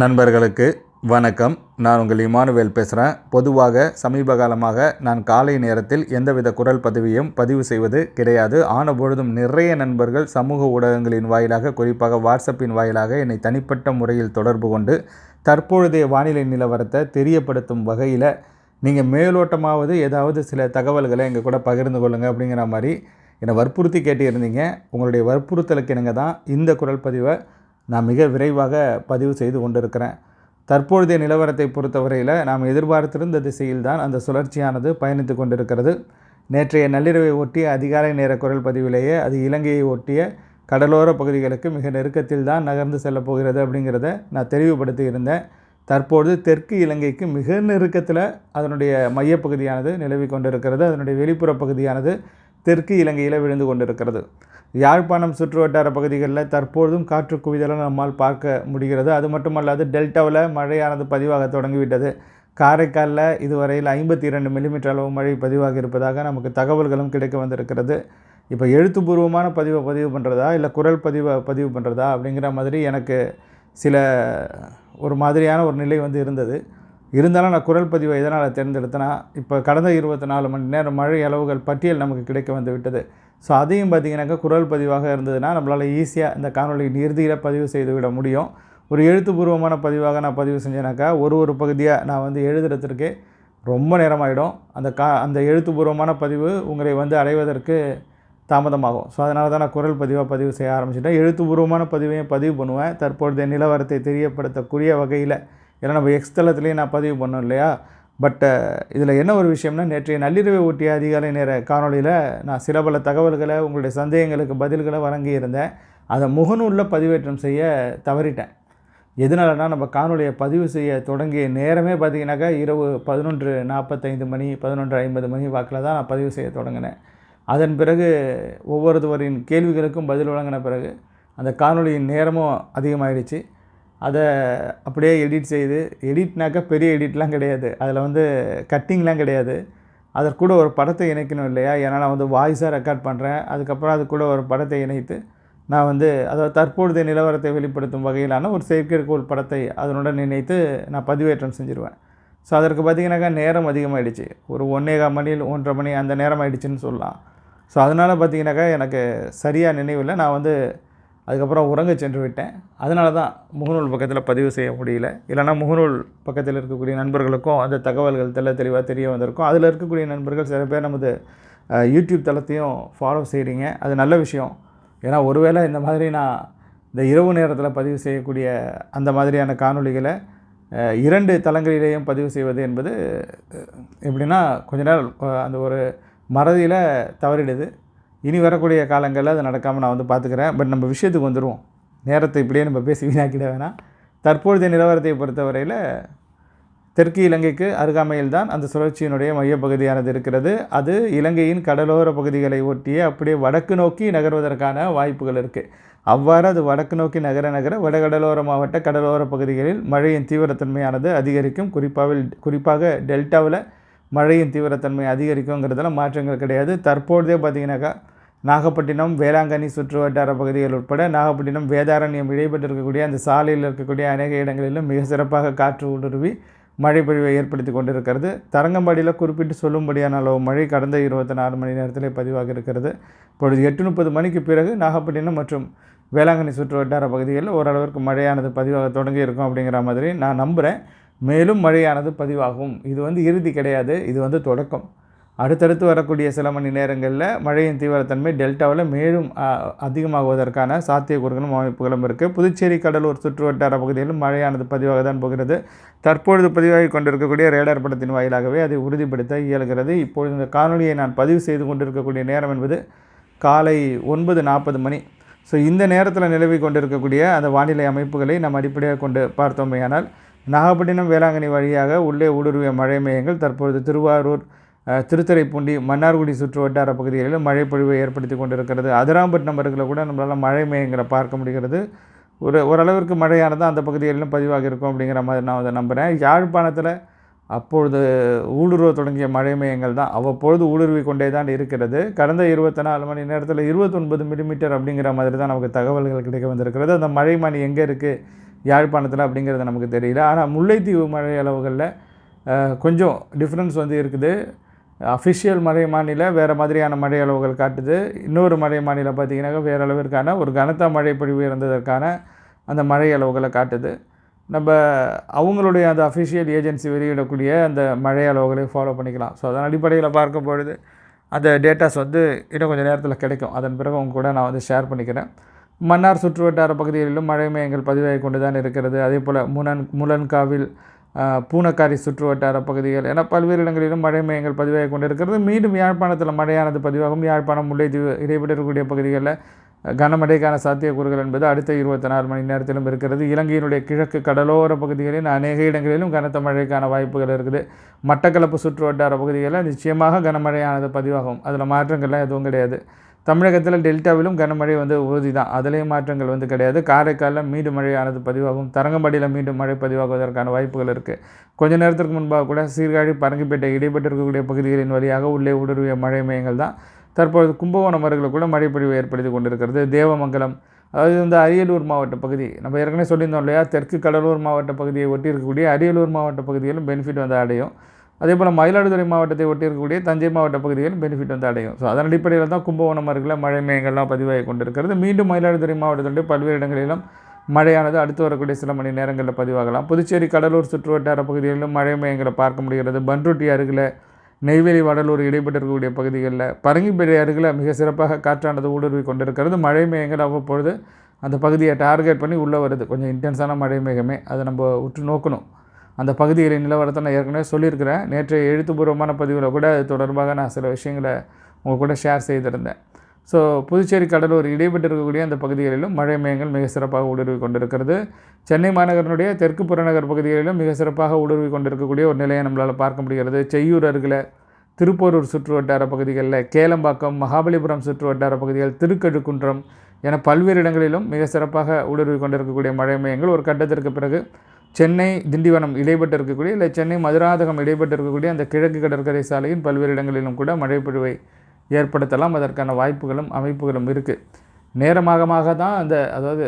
நண்பர்களுக்கு வணக்கம். நான் உங்கள் இமானுவேல் பேசுகிறேன் பொதுவாக சமீப காலமாக நான் காலை நேரத்தில் எந்தவித குரல் பதிவையும் பதிவு செய்வது கிடையாது. ஆன பொழுதும் நிறைய நண்பர்கள் சமூக ஊடகங்களின் வாயிலாக குறிப்பாக வாட்ஸ்அப்பின் வாயிலாக என்னை தனிப்பட்ட முறையில் தொடர்பு கொண்டு தற்பொழுதைய வானிலை நிலவரத்தை தெரியப்படுத்தும் வகையில் நீங்கள் மேலோட்டமாவது ஏதாவது சில தகவல்களை எங்கள் கூட பகிர்ந்து கொள்ளுங்கள் அப்படிங்கிற மாதிரி என்னை வற்புறுத்தி கேட்டிருந்தீங்க. உங்களுடைய வற்புறுத்தலுக்கு இணங்க தான் இந்த குரல் பதிவை நான் மிக விரைவாக பதிவு செய்து கொண்டிருக்கிறேன். தற்பொழுதைய நிலவரத்தை பொறுத்தவரையில் நாம் எதிர்பார்த்திருந்த திசையில் தான் அந்த சுழற்சியானது பயணித்து கொண்டிருக்கிறது. நேற்றைய நள்ளிரவை ஒட்டிய அதிகாலை நேர குரல் பதிவிலேயே அது இலங்கையை ஒட்டிய கடலோர பகுதிகளுக்கு மிக நெருக்கத்தில் தான் நகர்ந்து செல்லப் போகிறது அப்படிங்கிறத நான் தெளிவுபடுத்தி இருந்தேன். தற்பொழுது தெற்கு இலங்கைக்கு மிக நெருக்கத்தில் அதனுடைய மையப்பகுதியானது நிலவி கொண்டிருக்கிறது. அதனுடைய வெளிப்புற பகுதியானது தெற்கு இலங்கையில் விழுந்து கொண்டிருக்கிறது. யாழ்ப்பாணம் சுற்றுவட்டார பகுதிகளில் தற்பொழுதும் காற்று குவிதலை நம்மால் பார்க்க முடிகிறது. அது மட்டுமல்லாது டெல்டாவில் மழையானது பதிவாக தொடங்கிவிட்டது. காரைக்காலில் இதுவரையில் ஐம்பத்தி இரண்டு மில்லிமீட்டர் அளவு மழை பதிவாக இருப்பதாக நமக்கு தகவல்களும் கிடைக்க வந்திருக்கிறது. இப்போ எழுத்துப்பூர்வமான பதிவை பதிவு பண்ணுறதா இல்லை குரல் பதிவை பதிவு பண்ணுறதா அப்படிங்கிற மாதிரி எனக்கு சில ஒரு மாதிரியான ஒரு நிலை வந்து இருந்தது. இருந்தாலும் நான் குரல் பதிவை எதனால் தேர்ந்தெடுத்தேன்னா இப்போ கடந்த இருபத்தி நாலு மணி நேரம் மழை அளவுகள் பட்டியல் நமக்கு கிடைக்க வந்து விட்டது. ஸோ அதையும் பார்த்திங்கனாக்கா குரல் பதிவாக இருந்ததுன்னா நம்மளால் ஈஸியாக இந்த காணொலியின் இறுதியில் பதிவு செய்து விட முடியும். ஒரு எழுத்துப்பூர்வமான பதிவாக நான் பதிவு செஞ்சேனாக்கா ஒரு ஒரு பகுதியாக நான் வந்து எழுதுறதுக்கு ரொம்ப நேரமாயிடும். அந்த கா அந்த எழுத்துப்பூர்வமான பதிவு உங்களை வந்து அடைவதற்கு தாமதமாகும். ஸோ அதனால தான் நான் குரல் பதிவாக பதிவு செய்ய ஆரம்பிச்சிட்டேன். எழுத்துப்பூர்வமான பதிவையும் பதிவு பண்ணுவேன். தற்பொழுதைய நிலவரத்தை தெரியப்படுத்தக்கூடிய வகையில் ஏன்னா நம்ம எக்ஸ்தலத்துலேயும் நான் பதிவு பண்ணோம் இல்லையா? பட் இதில் என்ன ஒரு விஷயம்னா நேற்றைய நள்ளிரவை ஒட்டிய அதிகாலை நேர காணொலியில் நான் சில பல தகவல்களை உங்களுடைய சந்தேகங்களுக்கு பதில்களை வழங்கியிருந்தேன். அதை முகநூலில் பதிவேற்றம் செய்ய தவறிட்டேன். எதனாலனா நம்ம காணொலியை பதிவு செய்ய தொடங்கிய நேரமே பார்த்திங்கனாக்கா இரவு பதினொன்று நாற்பத்தைந்து மணி பதினொன்று ஐம்பது மணி வாக்கில் தான் நான் பதிவு செய்ய தொடங்கினேன். அதன் பிறகு ஒவ்வொருத்தவரின் கேள்விகளுக்கும் பதில் வழங்கின பிறகு அந்த காணொலியின் நேரமும் அதிகமாகிடுச்சு அதை அப்படியே எடிட் செய்து எடிட்னாக்கா பெரிய எடிட்லாம் கிடையாது. அதில் வந்து கட்டிங்லாம் கிடையாது. அதற்கூட ஒரு படத்தை இணைக்கணும் இல்லையா? ஏன்னா நான் வந்து வாய்ஸாக ரெக்கார்ட் பண்ணுறேன் அதுக்கப்புறம் அது கூட ஒரு படத்தை இணைத்து நான் வந்து அதாவது தற்பொழுதைய நிலவரத்தை வெளிப்படுத்தும் வகையிலான ஒரு செயற்கைக்கோள் படத்தை அதனுடன் இணைத்து நான் பதிவேற்றம் செஞ்சுருவேன். ஸோ அதற்கு பார்த்திங்கனாக்கா நேரம் அதிகமாகிடுச்சு ஒரு ஒன்றேகால் மணியில் ஒன்றரை மணி அந்த நேரம் ஆகிடுச்சின்னு சொல்லலாம். ஸோ அதனால் பார்த்திங்கனாக்கா எனக்கு சரியாக நினைவில் நான் வந்து அதுக்கப்புறம் உறங்க சென்று விட்டேன். அதனால தான் முகநூல் பக்கத்தில் பதிவு செய்ய முடியல. இல்லைனா முகநூல் பக்கத்தில் இருக்கக்கூடிய நண்பர்களுக்கும் அந்த தகவல்கள் தெல்ல தெளிவாக தெரிய வந்திருக்கும். அதில் இருக்கக்கூடிய நண்பர்கள் சில பேர் நமது யூடியூப் தளத்தையும் ஃபாலோ செய்கிறீங்க அது நல்ல விஷயம். ஏன்னா ஒருவேளை இந்த மாதிரி நான் இந்த இரவு நேரத்தில் பதிவு செய்யக்கூடிய அந்த மாதிரியான காணொளிகளை இரண்டு தளங்களிலேயும் பதிவு செய்வது என்பது எப்படின்னா கொஞ்ச நேரம் அந்த ஒரு மறதியில் தவறிடுது. இனி வரக்கூடிய காலங்களில் அது நடக்காமல் நான் வந்து பார்த்துக்கிறேன். பட் நம்ம விஷயத்துக்கு வந்துடுவோம் நேரத்தை இப்படியே நம்ம பேசி வீணாக்கிட வேணாம். தற்பொழுதைய நிலவரத்தை பொறுத்தவரையில் தெற்கு இலங்கைக்கு அருகாமையில் தான் அந்த சுழற்சியினுடைய மையப்பகுதியானது இருக்கிறது. அது இலங்கையின் கடலோர பகுதிகளை ஒட்டியே அப்படியே வடக்கு நோக்கி நகர்வதற்கான வாய்ப்புகள் இருக்குது அவ்வாறு அது வடக்கு நோக்கி நகர நகர வடகடலோர மாவட்ட கடலோர பகுதிகளில் மழையின் தீவிரத்தன்மையானது அதிகரிக்கும். குறிப்பாக குறிப்பாக டெல்டாவில் மழையின் தீவிரத்தன்மை அதிகரிக்குங்கிறதுல மாற்றங்கள் கிடையாது. தற்பொழுதே பார்த்திங்கனாக்கா நாகப்பட்டினம் வேளாங்கண்ணி சுற்று வட்டார பகுதிகள் உட்பட நாகப்பட்டினம் வேதாரண்யம் இடைபெற்றிருக்கக்கூடிய அந்த சாலையில் இருக்கக்கூடிய அநேக இடங்களிலும் மிக சிறப்பாக காற்று ஊடுருவி மழை பொழிவை ஏற்படுத்தி கொண்டிருக்கிறது. தரங்கம்பாடியில் குறிப்பிட்டு சொல்லும்படியான அளவு மழை கடந்த இருபத்தி நாலு மணி நேரத்தில் பதிவாக இருக்கிறது. இப்பொழுது எட்டு முப்பது மணிக்கு பிறகு நாகப்பட்டினம் மற்றும் வேளாங்கண்ணி சுற்று வட்டார பகுதிகளில் ஓரளவிற்கு மழையானது பதிவாக தொடங்கி இருக்கும் அப்படிங்கிற மாதிரி நான் நம்புகிறேன் மேலும் மழையானது பதிவாகும். இது வந்து இறுதி கிடையாது. இது வந்து தொடக்கம். அடுத்தடுத்து வரக்கூடிய சில மணி நேரங்களில் மழையின் தீவிரத்தன்மை டெல்டாவில் மேலும் அதிகமாகுவதற்கான சாத்தியக்கூறுகளும் அமைப்புகளும் இருக்குது புதுச்சேரி கடலூர் சுற்றுவட்டார பகுதியிலும் பகுதிகளிலும் மழையானது பதிவாக தான் போகிறது. தற்பொழுது பதிவாகி கொண்டிருக்கக்கூடிய ரேடார் படத்தின் வாயிலாகவே அதை உறுதிப்படுத்த இயல்கிறது. இப்பொழுது இந்த காணொலியை நான் பதிவு செய்து கொண்டிருக்கக்கூடிய நேரம் என்பது காலை ஒன்பது நாற்பது மணி. ஸோ இந்த நேரத்தில் நிலவி கொண்டிருக்கக்கூடிய அந்த வானிலை அமைப்புகளை நாம் அடிப்படையாக கொண்டு பார்த்தோமேயானால் நாகப்பட்டினம் வேளாங்கண்ணி வழியாக உள்ளே ஊடுருவிய மழை மையங்கள் தற்பொழுது திருவாரூர் திருத்துறைப்பூண்டி மன்னார்குடி சுற்று வட்டார பகுதிகளில் மழை பொழிவை ஏற்படுத்தி கொண்டிருக்கிறது. அதிராம்பட்டினம் அருகில் கூட நம்மளால் மழை மையங்களை பார்க்க முடிகிறது. ஒரு ஓரளவிற்கு மழையானது அந்த பகுதிகளிலும் பதிவாக இருக்கும் அப்படிங்கிற மாதிரி நான் அதை நம்புகிறேன் யாழ்ப்பாணத்தில் அப்பொழுது ஊடுருவ தொடங்கிய மழை மையங்கள் தான் அவ்வப்பொழுது ஊடுருவி கொண்டே தான் இருக்கிறது. கடந்த இருபத்தி நாலு மணி நேரத்தில் இருபத்தொன்பது மில்லிமீட்டர் அப்படிங்கிற மாதிரி தான் நமக்கு தகவல்கள் கிடைக்க வந்திருக்கிறது. அந்த மழை மணி எங்கே இருக்குது யாழ்ப்பாணத்தில் அப்படிங்கிறது நமக்கு தெரியல. ஆனால் முல்லைத்தீவு மழை அளவுகளில் கொஞ்சம் டிஃப்ரென்ஸ் வந்து இருக்குது. அஃபிஷியல் மழை மாநில வேறு மாதிரியான மழை அளவுகள் காட்டுது. இன்னொரு மழை மாநிலம் பார்த்திங்கனாக்கா வேறு அளவிற்கான ஒரு கனத்த மழை பொழிவு இருந்ததற்கான அந்த மழை அளவுகளை காட்டுது. நம்ம அவங்களுடைய அந்த அஃபிஷியல் ஏஜென்சி வெளியிடக்கூடிய அந்த மழை அளவுகளை ஃபாலோ பண்ணிக்கலாம். ஸோ அதன் அடிப்படையில் பார்க்கும் பொழுது அந்த டேட்டாஸ் வந்து இன்னும் கொஞ்சம் நேரத்தில் கிடைக்கும். அதன் பிறகு உங்க கூட நான் வந்து ஷேர் பண்ணிக்கிறேன். மன்னார் சுற்றுவட்டார பகுதிகளிலும் மழை மேகங்கள் பதிவாகி கொண்டு தான் இருக்கிறது. அதே போல் முனன் முலன்காவில் பூனக்காரி பூனக்காரி சுற்றுவட்டார பகுதிகள் என பல்வேறு இடங்களிலும் மழை மேகங்கள் பதிவாகி கொண்டு இருக்கிறது மீண்டும் யாழ்ப்பாணத்தில் மழையானது பதிவாகும். யாழ்ப்பாணம் முல்லைத்தீவு இடைப்பட்டு இருக்கக்கூடிய பகுதிகளில் கனமழைக்கான சாத்தியக்கூறுகள் என்பது அடுத்த இருபத்தி நாலு மணி நேரத்திலும் இருக்கிறது. இலங்கையினுடைய கிழக்கு கடலோர பகுதிகளில் அநேக இடங்களிலும் கனத்த மழைக்கான வாய்ப்புகள் இருக்குது. மட்டக்களப்பு சுற்று வட்டார பகுதிகளில் நிச்சயமாக கனமழையானது பதிவாகும். அதில் மாற்றங்கள்லாம் எதுவும் கிடையாது. தமிழகத்தில் டெல்டாவிலும் கனமழை வந்து உறுதி தான் அதுலேயும் மாற்றங்கள் வந்து கிடையாது. காரைக்காலில் மீண்டும் மழையானது பதிவாகும். தரங்கம்பாடியில் மீண்டும் மழை பதிவாகுவதற்கான வாய்ப்புகள் இருக்குது கொஞ்ச நேரத்திற்கு முன்பாக கூட சீர்காழி பரங்கிப்பேட்டை இடைப்பட்டு இருக்கக்கூடிய பகுதிகளின் வழியாக உள்ளே ஊடுருவிய மழை மையங்கள் தான் தற்பொழுது கும்பகோணம் அருகில் கூட மழைப்பொழிவு ஏற்படுத்தி கொண்டிருக்கிறது. தேவமங்கலம் அதாவது இந்த அரியலூர் மாவட்ட பகுதி நம்ம ஏற்கனவே சொல்லியிருந்தோம் இல்லையா? தெற்கு கடலூர் மாவட்ட பகுதியை ஒட்டி இருக்கக்கூடிய அரியலூர் மாவட்ட பகுதியிலும் பெனிஃபிட் வந்து அடையும். அதே போல் மயிலாடுதுறை மாவட்டத்தை ஒட்டி இருக்கக்கூடிய தஞ்சை மாவட்ட பகுதிகள் பெனிஃபிட் வந்து அடையும். ஸோ அதன் அடிப்படையில் தான் கும்பகோணம் அருகில் மழை மேகங்கள்லாம் பதிவாகி கொண்டிருக்கிறது. மீண்டும் மயிலாடுதுறை மாவட்டத்தினுடைய பல்வேறு இடங்களிலும் மழையானது அடுத்து வரக்கூடிய சில மணி நேரங்களில் பதிவாகலாம். புதுச்சேரி கடலூர் சுற்றுவட்டார பகுதிகளிலும் மழை மேகங்களை பார்க்க முடிகிறது. பன்ருட்டி அருகில் நெய்வேலி வடலூர் இடைப்பட்டு இருக்கக்கூடிய பகுதிகளில் பரங்கிப்பேட்டை அருகில் மிக சிறப்பாக காற்றானது ஊடுருவி கொண்டிருக்கிறது. மழை மேகங்கள் அவ்வப்பொழுது அந்த பகுதியை டார்கெட் பண்ணி உள்ளே வருது. கொஞ்சம் இன்டென்ஸான மழை மேகமே. அதை நம்ம உற்று நோக்கணும். அந்த பகுதிகளின் நிலவரத்தை நான் ஏற்கனவே சொல்லியிருக்கிறேன். நேற்றைய எழுத்துப்பூர்வமான பதிவில் கூட அது தொடர்பாக நான் சில விஷயங்களை உங்கள் கூட ஷேர் செய்திருந்தேன். ஸோ புதுச்சேரி கடலூர் இடைப்பட்டு இருக்கக்கூடிய அந்த பகுதிகளிலும் மழை மேகங்கள் மிக சிறப்பாக ஊடுருவி கொண்டிருக்கிறது. சென்னை மாநகரனுடைய தெற்கு புறநகர் பகுதிகளிலும் மிக சிறப்பாக ஊடுருவி கொண்டிருக்கக்கூடிய ஒரு நிலையை நம்மளால் பார்க்க முடிகிறது. செய்யூர் அருகில் திருப்போரூர் சுற்று வட்டார பகுதிகளில் கேளம்பாக்கம் மகாபலிபுரம் சுற்று வட்டார பகுதிகள் திருக்கழுக்குன்றம் என பல்வேறு இடங்களிலும் மிக சிறப்பாக ஊடுருவி கொண்டிருக்கக்கூடிய மழை மையங்கள் ஒரு கட்டத்திற்கு பிறகு சென்னை திண்டிவனம் இடைப்பட்டு இருக்கக்கூடிய இல்லை சென்னை மதுராதகம் இடைப்பட்டு இருக்கக்கூடிய அந்த கிழக்கு கடற்கரை சாலையின் பல்வேறு இடங்களிலும் கூட மழைப்பொழிவை ஏற்படுத்தலாம். அதற்கான வாய்ப்புகளும் அமைப்புகளும் இருக்குது நேரமாகமாக தான் அந்த அதாவது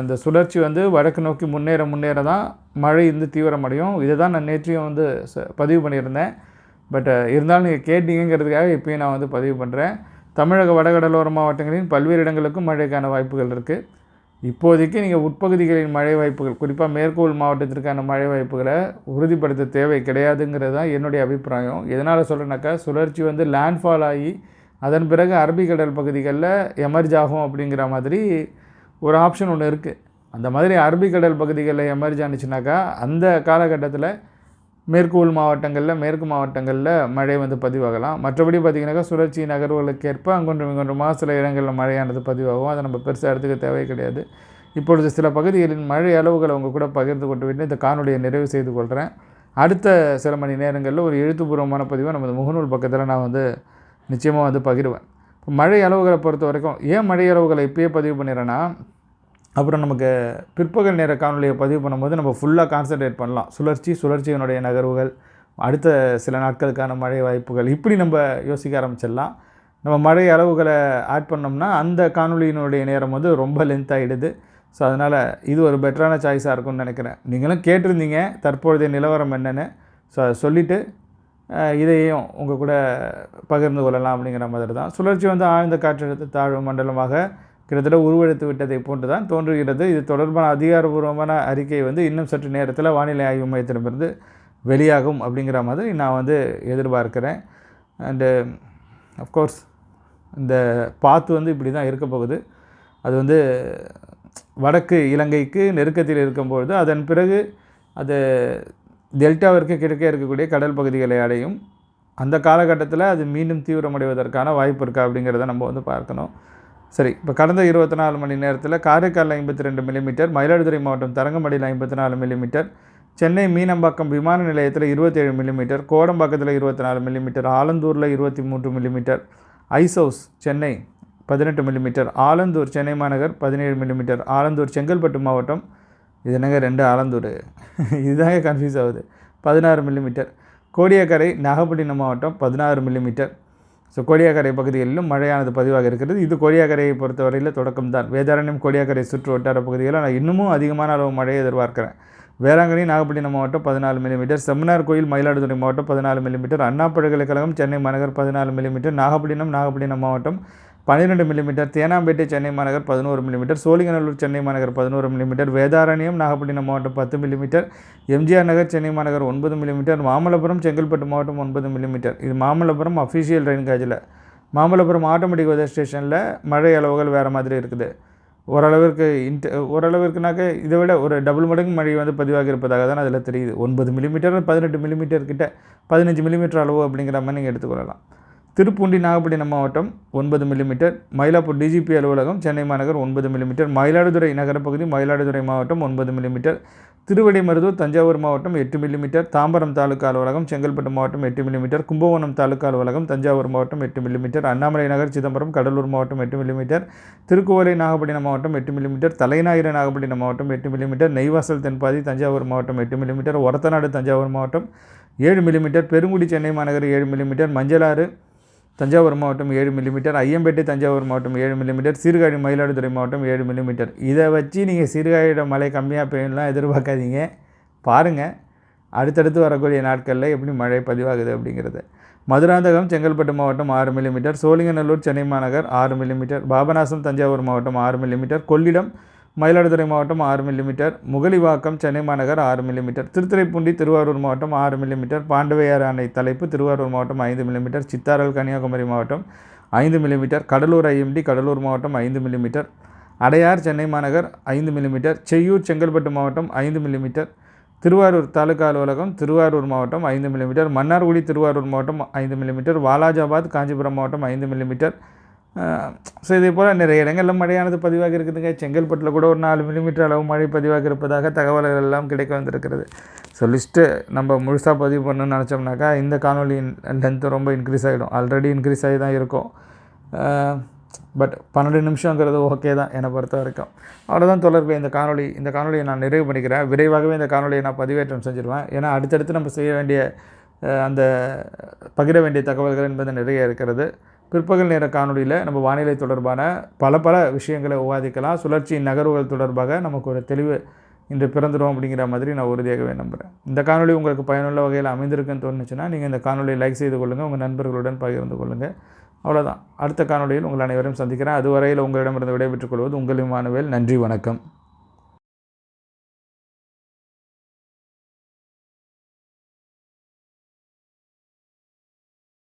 இந்த சுழற்சி வந்து வடக்கு நோக்கி முன்னேற முன்னேற தான் மழை வந்து தீவிரமடையும். இதை தான் நான் நேற்றையும் வந்து ச- பதிவு பண்ணியிருந்தேன். பட் இருந்தாலும் நீங்கள் கேட்டீங்கிறதுக்காக இப்போயும் நான் வந்து பதிவு பண்ணுறேன் தமிழக வடகடலோர மாவட்டங்களின் பல்வேறு இடங்களுக்கும் மழைக்கான வாய்ப்புகள் இருக்குது இப்போதைக்கு நீங்கள் உட்பகுதிகளின் மழை வாய்ப்புகள் குறிப்பாக மேற்கோள் மாவட்டத்திற்கான மழை வாய்ப்புகளை உறுதிப்படுத்த தேவை கிடையாதுங்கிறது தான் என்னுடைய அபிப்பிராயம். எதனால் சொல்கிறேன்னாக்கா சுழற்சி வந்து லேண்ட்ஃபால் ஆகி அதன் பிறகு அரபிக்கடல் பகுதிகளில் எமர்ஜ் ஆகும் அப்படிங்கிற மாதிரி ஒரு ஆப்ஷன் ஒன்று இருக்குது அந்த மாதிரி அரபிக்கடல் பகுதிகளில் எமர்ஜ் ஆனிச்சுனாக்கா அந்த காலகட்டத்தில் மேற்கு உள் மாவட்டங்களில் மேற்கு மாவட்டங்களில் மழை வந்து பதிவாகலாம். மற்றபடி பார்த்திங்கனாக்கா சுழற்சி நகர்வுகளுக்கேற்ப அங்கொன்றும் இங்கொன்றுமாக சில இடங்களில் மழையானது பதிவாகும். அதை நம்ம பெருசாக எடுத்துக்க தேவை கிடையாது. இப்பொழுது சில பகுதிகளின் மழை அளவுகளை உங்கள் கூட பகிர்ந்து கொண்டு விட்டு இந்த காணொலியை நிறைவு செய்து கொள்கிறேன் அடுத்த சில மணி நேரங்களில் ஒரு எழுத்துப்பூர்வமான பதிவை நமது முகநூல் பக்கத்தில் நான் வந்து நிச்சயமாக வந்து பகிர்வேன். இப்போ மழை அளவுகளை பொறுத்த வரைக்கும் ஏன் மழை அளவுகளை இப்பயே பதிவு பண்ணிடுறேன்னா அப்புறம் நமக்கு பிற்பகல் நேர காணொலியை பதிவு பண்ணும்போது நம்ம ஃபுல்லாக கான்சென்ட்ரேட் பண்ணலாம். சுழற்சி சுழற்சியினுடைய நகர்வுகள் அடுத்த சில நாட்களுக்கான மழை வாய்ப்புகள் இப்படி நம்ம யோசிக்க ஆரம்பிச்சிடலாம். நம்ம மழை அளவுகளை ஆட் பண்ணோம்னா அந்த காணொலியினுடைய நேரம் வந்து ரொம்ப லென்த் ஆகிடுது ஸோ அதனால் இது ஒரு பெட்டரான சாய்ஸாக இருக்கும்னு நினைக்கிறேன். நீங்களும் கேட்டிருந்தீங்க தற்பொழுதைய நிலவரம் என்னென்னு. ஸோ அதை சொல்லிவிட்டு இதையும் உங்கள் கூட பகிர்ந்து கொள்ளலாம் அப்படிங்கிற மாதிரி தான். சுழற்சி வந்து ஆழ்ந்த காற்றழுத்த தாழ்வு மண்டலமாக கிட்டத்தட்ட உருவெடுத்து விட்டதை போன்று தான் தோன்றுகிறது. இது தொடர்பான அதிகாரபூர்வமான அறிக்கை வந்து இன்னும் சற்று நேரத்தில் வானிலை ஆய்வு மையத்திடமிருந்து வெளியாகும் அப்படிங்கிற மாதிரி நான் வந்து எதிர்பார்க்கிறேன். அண்டு அஃப்கோர்ஸ் இந்த பாத்து வந்து இப்படி தான் இருக்க போகுது. அது வந்து வடக்கு இலங்கைக்கு நெருக்கத்தில் இருக்கும்பொழுது அதன் பிறகு அது டெல்டாவிற்கு கிழக்கே இருக்கக்கூடிய கடல் பகுதிகளை அடையும். அந்த காலகட்டத்தில் அது மீண்டும் தீவிரமடைவதற்கான வாய்ப்பு இருக்கா அப்படிங்கிறத நம்ம வந்து பார்க்கணும். சரி இப்போ கடந்த இருபத்தி நாலு மணி நேரத்தில் காரைக்காலில் ஐம்பத்தி ரெண்டு மில்லிமீட்டர் மயிலாடுதுறை மாவட்டம் தரங்கம்பாடியில் ஐம்பத்தி நாலு மில்லிமீட்டர் சென்னை மீனம்பாக்கம் விமான நிலையத்தில் இருபத்தேழு மில்லிமீட்டர் கோடம்பாக்கத்தில் இருபத்தி நாலு மில்லிமீட்டர் ஆலந்தூரில் இருபத்தி மூன்று மில்லிமீட்டர் ஹவுஸ் சென்னை பதினெட்டு மில்லிமீட்டர் ஆலந்தூர் சென்னை மாநகர் பதினேழு மில்லிமீட்டர் ஆலந்தூர் செங்கல்பட்டு மாவட்டம் இது என்னங்க ரெண்டு ஆலந்தூர்? இதுதாங்க கன்ஃபியூஸ் ஆகுது. பதினாறு மில்லிமீட்டர் கோடியக்கரை நாகப்பட்டினம் மாவட்டம் பதினாறு மில்லிமீட்டர் ஸோ கோடியாக்கரை பகுதிகளிலும் மழையானது பதிவாக இருக்கிறது. இது கோடியாக்கரையை பொறுத்தவரையில் தொடக்கம்தான் வேதாரண்யம் கோடியாக்கரை சுற்று வட்டார பகுதிகளில் நான் இன்னமும் அதிகமான அளவு மழையை எதிர்பார்க்கிறேன். வேளாங்கண்ணி நாகப்பட்டினம் மாவட்டம் பதினாலு மில்லிமீட்டர் செம்மனார் கோயில் மயிலாடுதுறை மாவட்டம் பதினாலு மில்லிமீட்டர் அண்ணா பல்கலைக்கழகம் சென்னை மாநகர் பதினாலு மில்லிமீட்டர் நாகப்பட்டினம் நாகப்பட்டினம் மாவட்டம் பன்னிரெண்டு மில்லிமீட்டர் தேனாம்பேட்டை சென்னை மாநகர் பதினோரு மில்லிமீட்டர் சோழிங்கநல்லூர் சென்னை மாநகர் பதினோரு மில்லிமீட்டர் வேதாரண்யம் நாகப்பட்டினம் மாவட்டம் பத்து மில்லிமீட்டர் எம்ஜிஆர் நகர் சென்னை மாநகர் ஒன்பது மில்லிமீட்டர் மாமல்லபுரம் செங்கல்பட்டு மாவட்டம் ஒன்பது மில்லிமீட்டர் இது மாமல்லபுரம் அஃபிஷியல் ரெயின் காஜில். மாமல்லபுரம் ஆட்டோமேட்டிக் வெதர் ஸ்டேஷனில் மழை அளவுகள் வேறு மாதிரி இருக்குது. ஓரளவிற்கு இன்ட் ஓரளவிற்குனாக்க இதை விட ஒரு டபுள் மடங்கு மழை வந்து பதிவாகி இருப்பதாக தான் அதில் தெரியுது. ஒன்பது மில்லிமீட்டர் பதினெட்டு மில்லிமீட்டர் கிட்ட பதினஞ்சு மில்லிமீட்டர் அளவு அப்படிங்கிற மாதிரி நீங்கள் எடுத்துக்கொள்ளலாம். திருப்பூண்டி நாகப்பட்டினம் மாவட்டம் ஒன்பது மில்லிமீட்டர் மயிலாப்பூர் டிஜிபி அலுவலகம் சென்னை மாநகர் ஒன்பது மில்லிமீட்டர் மயிலாடுதுறை நகரப்பகுதி மயிலாடுதுறை மாவட்டம் ஒன்பது மில்லிமீட்டர் திருவடிமருதூர் தஞ்சாவூர் மாவட்டம் எட்டு மில்லிமீட்டர் தாம்பரம் தாலுக்கா அலுவலகம் செங்கல்பட்டு மாவட்டம் எட்டு மில்லிமீட்டர் கும்பகோணம் தாலுக்கா அலுவலகம் தஞ்சாவூர் மாவட்டம் எட்டு மில்லிமீட்டர் அண்ணாமலை நகர் சிதம்பரம் கடலூர் மாவட்டம் எட்டு மில்லிமீட்டர் திருக்குவலை நாகப்பட்டினம் மாவட்டம் எட்டு மில்லிமீட்டர் தலைநாயிறு நாகப்பட்டினம் மாவட்டம் எட்டு மில்லிமீட்டர் நெய்வாசல் தென்பாதி தஞ்சாவூர் மாவட்டம் எட்டு மில்லிமீட்டர் ஒரத்தநாடு தஞ்சாவூர் மாவட்டம் ஏழு மில்லிமீட்டர் பெருங்குடி சென்னை மாநகர் ஏழு மில்லிமீட்டர் மஞ்சளாறு தஞ்சாவூர் மாவட்டம் ஏழு மில்லிமீட்டர் ஐயம்பேட்டை தஞ்சாவூர் மாவட்டம் ஏழு மில்லிமீட்டர் சீர்காழி மயிலாடுதுறை மாவட்டம் ஏழு மில்லிமீட்டர் இதை வச்சு நீங்கள் சீர்காழியோட மழை கம்மியாக பெய்யலாம் எதிர்பார்க்காதீங்க. பாருங்கள் அடுத்தடுத்து வரக்கூடிய நாட்களில் எப்படி மழை பதிவாகுது அப்படிங்கிறது. மதுராந்தகம் செங்கல்பட்டு மாவட்டம் ஆறு மில்லிமீட்டர் சோழிங்கநல்லூர் சென்னை மாநகர் ஆறு மில்லிமீட்டர் பாபநாசம் தஞ்சாவூர் மாவட்டம் ஆறு மில்லிமீட்டர் கொள்ளிடம் மயிலாடுதுறை மாவட்டம் ஆறு மில்லிமீட்டர் முகலிவாக்கம் சென்னை மாநகர் ஆறு மில்லிமீட்டர் திருத்துறைப்பூண்டி திருவாரூர் மாவட்டம் ஆறு மில்லிமீட்டர் பாண்டவையார் அணை தலைப்பு திருவாரூர் மாவட்டம் ஐந்து மில்லிமீட்டர் சித்தாரல் கன்னியாகுமரி மாவட்டம் ஐந்து மில்லிமீட்டர் கடலூர் ஐஎம்டி கடலூர் மாவட்டம் ஐந்து மில்லிமீட்டர் அடையார் சென்னை மாநகர் ஐந்து மில்லிமீட்டர் செய்யூர் செங்கல்பட்டு மாவட்டம் ஐந்து மில்லிமீட்டர் திருவாரூர் தாலுகா அலுவலகம் திருவாரூர் மாவட்டம் ஐந்து மில்லிமீட்டர் மன்னார்குடி திருவாரூர் மாவட்டம் ஐந்து மில்லிமீட்டர் வாலாஜாபாத் காஞ்சிபுரம் மாவட்டம் ஐந்து மில்லிமீட்டர் ஸோ இதே போல் நிறைய இடங்களில் மழையானது பதிவாக இருக்குதுங்க. செங்கல்பட்டில் கூட ஒரு நாலு மில்லிமீட்டர் அளவு மழை பதிவாக இருப்பதாக தகவல்கள் எல்லாம் கிடைக்க வந்திருக்கிறது. ஸோ லிஸ்ட்டு நம்ம முழுசாக பதிவு பண்ணணும்னு நினச்சோம்னாக்கா இந்த காணொலியின் லென்த்து ரொம்ப இன்க்ரீஸ் ஆகிடும் ஆல்ரெடி இன்க்ரீஸ் ஆகி தான் இருக்கும். பட் பன்னெண்டு நிமிஷங்கிறது ஓகே தான் என்னை பொறுத்த வரைக்கும். அவ்வளோதான் தொடர்பு. இந்த காணொலி இந்த காணொலியை நான் நிறைவு பண்ணிக்கிறேன். விரைவாகவே இந்த காணொலியை நான் பதிவேற்றம் செஞ்சுருவேன். ஏன்னா அடுத்தடுத்து நம்ம செய்ய வேண்டிய அந்த பகிர வேண்டிய தகவல்கள் என்பது நிறைய இருக்கிறது. பிற்பகல் நேர காணொலியில் நம்ம வானிலை தொடர்பான பல பல விஷயங்களை விவாதிக்கலாம். சுழற்சியின் நகர்வுகள் தொடர்பாக நமக்கு ஒரு தெளிவு இன்று பிறந்துடும் அப்படிங்கிற மாதிரி நான் உறுதியாகவே நம்புகிறேன் இந்த காணொலி உங்களுக்கு பயனுள்ள வகையில் அமைந்திருக்குன்னு தோணுச்சுன்னா நீங்கள் இந்த காணொலியை லைக் செய்து கொள்ளுங்கள் உங்கள் நண்பர்களுடன் பகிர்ந்து கொள்ளுங்கள் அவ்வளோதான் அடுத்த காணொலியில் உங்கள் அனைவரும் சந்திக்கிறேன். அதுவரையில் உங்களிடமிருந்து விடைபெற்றுக் கொள்வது உங்கள் இமானுவேல். நன்றி வணக்கம்.